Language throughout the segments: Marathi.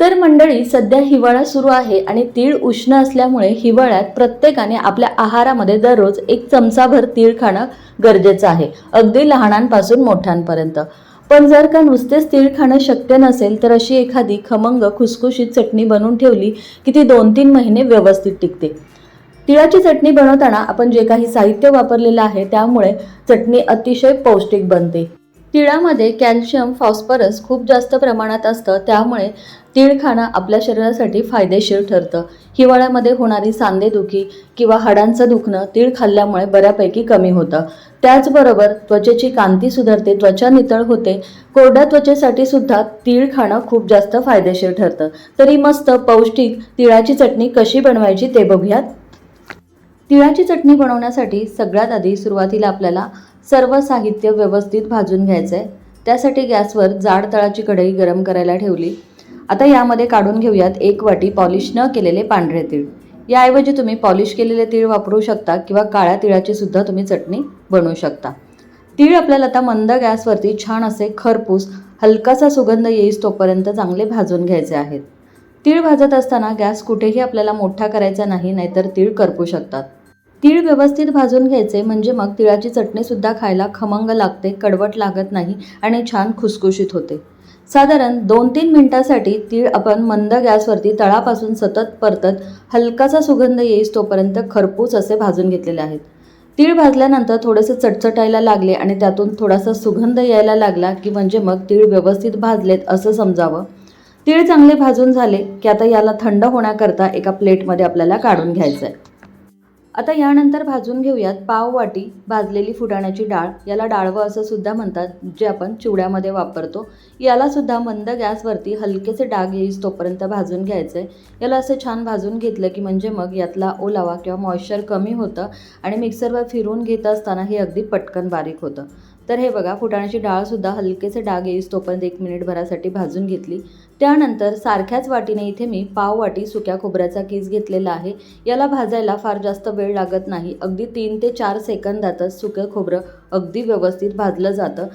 तर मंडळी सध्या हिवाळा सुरू आहे आणि तीळ उष्ण असल्यामुळे हिवाळ्यात प्रत्येकाने आपल्या आहारामध्ये दररोज एक चमचाभर तीळ खाणं गरजेचं आहे अगदी लहानांपासून मोठ्यांपर्यंत. पण जर का नुसतेच तीळ खाणं शक्य नसेल तर अशी एखादी खमंग खुसखुशीत चटणी बनवून ठेवली की ती दोन तीन महिने व्यवस्थित टिकते. तिळाची चटणी बनवताना आपण जे काही साहित्य वापरलेलं आहे त्यामुळे चटणी अतिशय पौष्टिक बनते. तिळामध्ये कॅल्शियम फॉस्फरस खूप जास्त प्रमाणात असतं त्यामुळे तीळ खाणं आपल्या शरीरासाठी फायदेशीर ठरतं. हिवाळ्यामध्ये होणारी सांधेदुखी किंवा हाडांचं दुखणं तीळ खाल्ल्यामुळे बऱ्यापैकी कमी होतं. त्याचबरोबर त्वचेची कांती सुधारते त्वचा नितळ होते. कोरड्या त्वचेसाठी सुद्धा तीळ खाणं खूप जास्त फायदेशीर ठरतं. तरी मस्त पौष्टिक तिळाची चटणी कशी बनवायची ते बघूयात. तिळाची चटणी बनवण्यासाठी सगळ्यात आधी सुरुवातीला आपल्याला सर्व साहित्य व्यवस्थित भाजून घ्यायचं आहे त्यासाठी गॅसवर जाड तळाची कढई गरम करायला ठेवली. आता यामध्ये काढून घेऊयात एक वाटी पॉलिश न केलेले पांढरे तीळ. याऐवजी तुम्ही पॉलिश केलेले तीळ वापरू शकता किंवा काळ्या तिळाची सुद्धा तुम्ही चटणी बनवू शकता. तीळ आपल्याला आता मंद गॅसवरती छान असे खरपूस हलकासा सुगंध येईस तोपर्यंत चांगले भाजून घ्यायचे आहेत. तीळ भाजत असताना गॅस कुठेही आपल्याला मोठा करायचा नाही नाहीतर तीळ करपू शकतात. तीळ व्यवस्थित भाजून घ्यायचे म्हणजे मग तिळाची चटणीसुद्धा खायला खमंग लागते कडवट लागत नाही आणि छान खुसखुशीत होते. साधारण दोन तीन मिनटासाठी तीळ आपण मंद गॅसवरती तळापासून सतत परतत हलकासा सुगंध येईस तोपर्यंत खरपूस असे भाजून घेतलेले आहेत. तीळ भाजल्यानंतर थोडेसे चटचटायला लागले आणि त्यातून थोडासा सुगंध यायला लागला की म्हणजे मग तीळ व्यवस्थित भाजलेत असं समजावं. तीळ चांगले भाजून झाले की आता याला थंड होण्याकरता एका प्लेटमध्ये आपल्याला काढून घ्यायचं आहे आता यानंतर भाजून घेऊयात पाव वाटी भाजलेली फुटाण्याची डाळ. याला डाळवं असं सुद्धा म्हणतात जे आपण चिवड्यामध्ये वापरतो. याला सुद्धा मंद गॅसवरती हलकेचे डाग येईस तोपर्यंत भाजून घ्यायचं आहे याला असं छान भाजून घेतलं की म्हणजे मग यातला ओलावा किंवा मॉइश्चर कमी होतं आणि मिक्सरवर फिरून घेत असताना हे अगदी पटकन बारीक होतं. तर हे बघा फुटाण्याची डाळसुद्धा हलकेचे डाग येईस तोपर्यंत एक मिनिटभरासाठी भाजून घेतली. त्यानंतर सारख्याच वाटीने इथे मी पाव वाटी सुक्या खोबऱ्याचा केस घेतलेला आहे. याला भाजायला फार जास्त वेळ लागत नाही. अगदी तीन ते चार सेकंदातच सुकं खोबरं अगदी व्यवस्थित भाजलं जातं.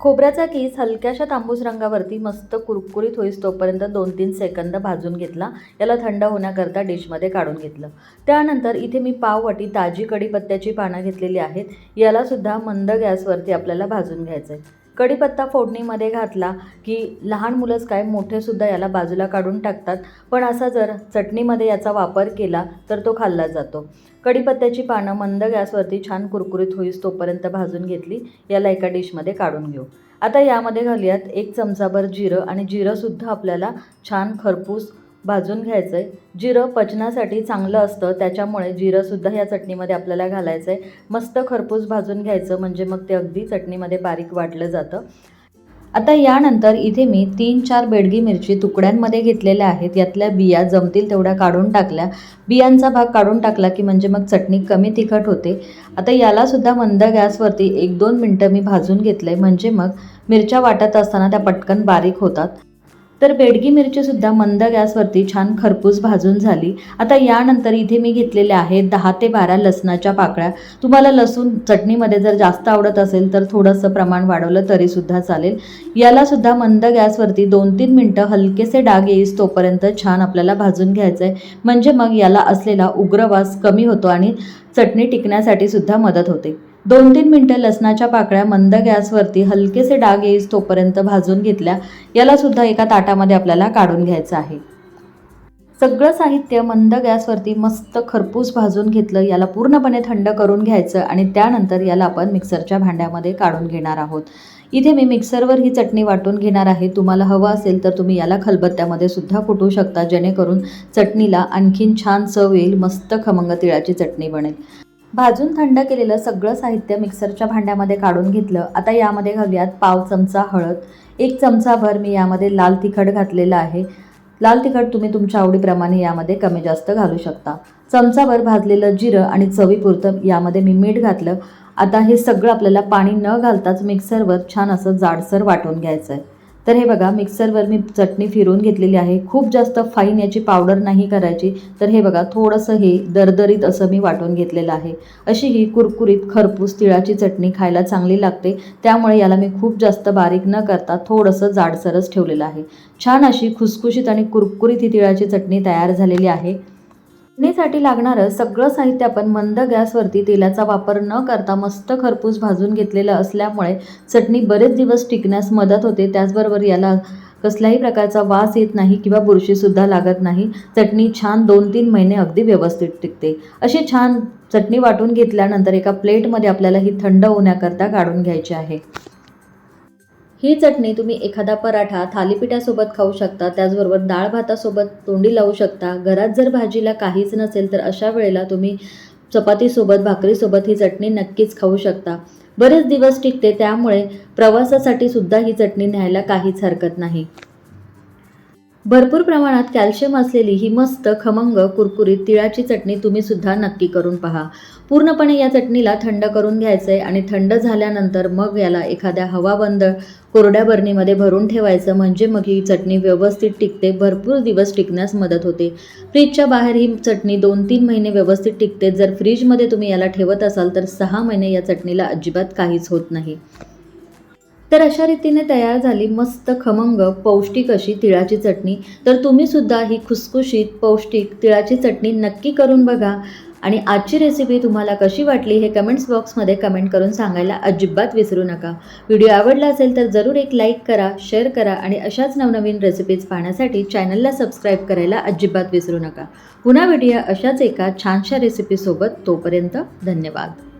खोबऱ्याचा केस हलक्याशा तांबूस रंगावरती मस्त कुरकुरीत होईस तोपर्यंत दोन तीन सेकंद भाजून घेतला. याला थंड होण्याकरता डिशमध्ये काढून घेतलं. त्यानंतर इथे मी पाव वाटी ताजी कढीपत्त्याची पानं घेतलेली आहेत. यालासुद्धा मंद गॅसवरती आपल्याला भाजून घ्यायचं आहे कढीपत्ता फोडणीमध्ये घातला की लहान मुलंच काय मोठेसुद्धा याला बाजूला काढून टाकतात. पण असा जर चटणीमध्ये याचा वापर केला तर तो खाल्ला जातो. कढीपत्त्याची पानं मंद गॅसवरती छान कुरकुरीत होईस तोपर्यंत भाजून घेतली. याला एका डिशमध्ये काढून घेऊ. आता यामध्ये घालूयात एक चमचाभर जिरं आणि जिरंसुद्धा आपल्याला छान खरपूस भाजून घ्यायचं आहे जिरं पचनासाठी चांगलं असतं त्याच्यामुळे जिरंसुद्धा या चटणीमध्ये आपल्याला घालायचं आहे मस्त खरपूस भाजून घ्यायचं म्हणजे मग ते अगदी चटणीमध्ये बारीक वाटलं जातं. आता यानंतर इथे मी तीन चार बेडगी मिरची तुकड्यांमध्ये घेतलेल्या आहेत. यातल्या बिया जमतील तेवढ्या काढून टाकल्या. बियांचा भाग काढून टाकला की म्हणजे मग चटणी कमी तिखट होते. आता यालासुद्धा मंद गॅसवरती एक दोन मिनटं मी भाजून घेतलं आहे म्हणजे मग मिरच्या वाटत असताना त्या पटकन बारीक होतात. तर बेडगी मिरचीसुद्धा मंद गॅसवरती छान खरपूस भाजून झाली. आता यानंतर इथे मी घेतलेल्या आहेत दहा ते बारा लसणाच्या पाकळ्या. तुम्हाला लसूण चटणीमध्ये जर जास्त आवडत असेल तर थोडंसं प्रमाण वाढवलं तरीसुद्धा चालेल. यालासुद्धा मंद गॅसवरती दोन तीन मिनटं हलकेसे डाग येईस तोपर्यंत छान आपल्याला भाजून घ्यायचं आहे म्हणजे मग याला असलेला उग्रवास कमी होतो आणि चटणी टिकण्यासाठी सुद्धा मदत होते. दोन तीन मिनटं लसणाच्या पाकळ्या मंद गॅसवरती हलकेसे डाग येईस तोपर्यंत भाजून घेतल्या याला सुद्धा एका ताटामध्ये आपल्याला काढून घ्यायचं आहे. सगळं साहित्य मंद गॅसवरती मस्त खरपूस भाजून घेतलं याला पूर्णपणे थंड करून घ्यायचं आणि त्यानंतर याला आपण मिक्सरच्या भांड्यामध्ये काढून घेणार आहोत. इथे मी मिक्सरवर ही चटणी वाटून घेणार आहे. तुम्हाला हवं असेल तर तुम्ही याला खलबत्त्यामध्ये सुद्धा कुटू शकता जेणेकरून चटणीला आणखीन छान चव येईल मस्त खमंग तिळाची चटणी बनेल. भाजून थंड केलेलं सगळं साहित्य मिक्सरच्या भांड्यामध्ये काढून घेतलं. आता यामध्ये घालूयात पाव चमचा हळद एक चमचाभर मी यामध्ये लाल तिखट घातलेलं आहे. लाल तिखट तुम्ही तुमच्या आवडीप्रमाणे यामध्ये कमी जास्त घालू शकता. चमचाभर भाजलेलं जिरं आणि चवीपुरतं यामध्ये मी मीठ घातलं. आता हे सगळं आपल्याला पाणी न घालताच मिक्सरवर छान असं जाडसर वाटून घ्यायचं आहे तर हे बघा मिक्सरवर मी चटणी फिरवून घेतलेली आहे. खूप जास्त फाईन याची पावडर नाही करायची. तर हे बघा थोडंसं हे दरदरीत असं मी वाटून घेतलेलं आहे. अशी ही कुरकुरीत खरपूस तिळाची चटणी खायला चांगली लागते. त्यामुळे याला मी खूप जास्त बारीक न करता थोडंसं जाडसरच ठेवलेलं आहे. छान अशी खुसखुशीत आणि कुरकुरीत ही तिळाची चटणी तयार झालेली आहे. चटणीसाठी लागणारं सगळं साहित्य आपण मंद गॅसवरती तेलाचा वापर न करता मस्त खरपूस भाजून घेतलेलं असल्यामुळे चटणी बरेच दिवस टिकण्यास मदत होते. त्याचबरोबर याला कसल्याही प्रकारचा वास येत नाही किंवा बुरशीसुद्धा लागत नाही. चटणी छान दोन तीन महिने अगदी व्यवस्थित टिकते. अशी छान चटणी वाटून घेतल्यानंतर एका प्लेटमध्ये आपल्याला ही थंड होण्याकरता काढून घ्यायची आहे. ही चटणी तुम्ही एखादा पराठा थालीपीठासोबत खाऊ शकता त्याचबरोबर डाळ भातासोबत तोंडी लावू शकता. घरात जर भाजीला काहीच नसेल तर अशा वेळेला तुम्ही चपातीसोबत भाकरीसोबत ही चटणी नक्कीच खाऊ शकता. बरेच दिवस टिकते त्यामुळे प्रवासासाठी सुद्धा ही चटणी न्यायला काहीच हरकत नाही. भरपूर प्रमाणात कॅल्शियम असलेली ही मस्त खमंग कुरकुरीत तिळाची चटणी तुम्ही सुद्धा नक्की करून पहा. पूर्णपणे या चटणीला थंड करून घ्यायचं आहे आणि थंड झाल्यानंतर मग याला एखाद्या हवाबंद कोरड्या बरणीमध्ये भरून ठेवायचं म्हणजे मग ही चटणी व्यवस्थित टिकते भरपूर दिवस टिकण्यास मदत होते. फ्रीजच्या बाहेर ही चटणी दोन तीन महिने व्यवस्थित टिकते. जर फ्रीजमध्ये तुम्ही याला ठेवत असाल तर सहा महिने या चटणीला अजिबात काहीच होत नाही. तर अशा रीतीने तयार झाली मस्त खमंग पौष्टिक अशी तिळाची चटणी. तर तुम्ही सुद्धा ही खुसखुशीत पौष्टिक तिळाची चटणी नक्की करून बघा. आणि आजची रेसिपी तुम्हाला कशी वाटली हे कमेंट्स बॉक्समध्ये कमेंट करून सांगायला अजिबात विसरू नका. व्हिडिओ आवडला असेल तर जरूर एक लाईक करा शेअर करा आणि अशाच नवनवीन रेसिपीज पाहण्यासाठी चॅनलला सबस्क्राईब करायला अजिबात विसरू नका. पुन्हा भेटूया अशाच एका छानशा रेसिपीसोबत तोपर्यंत धन्यवाद.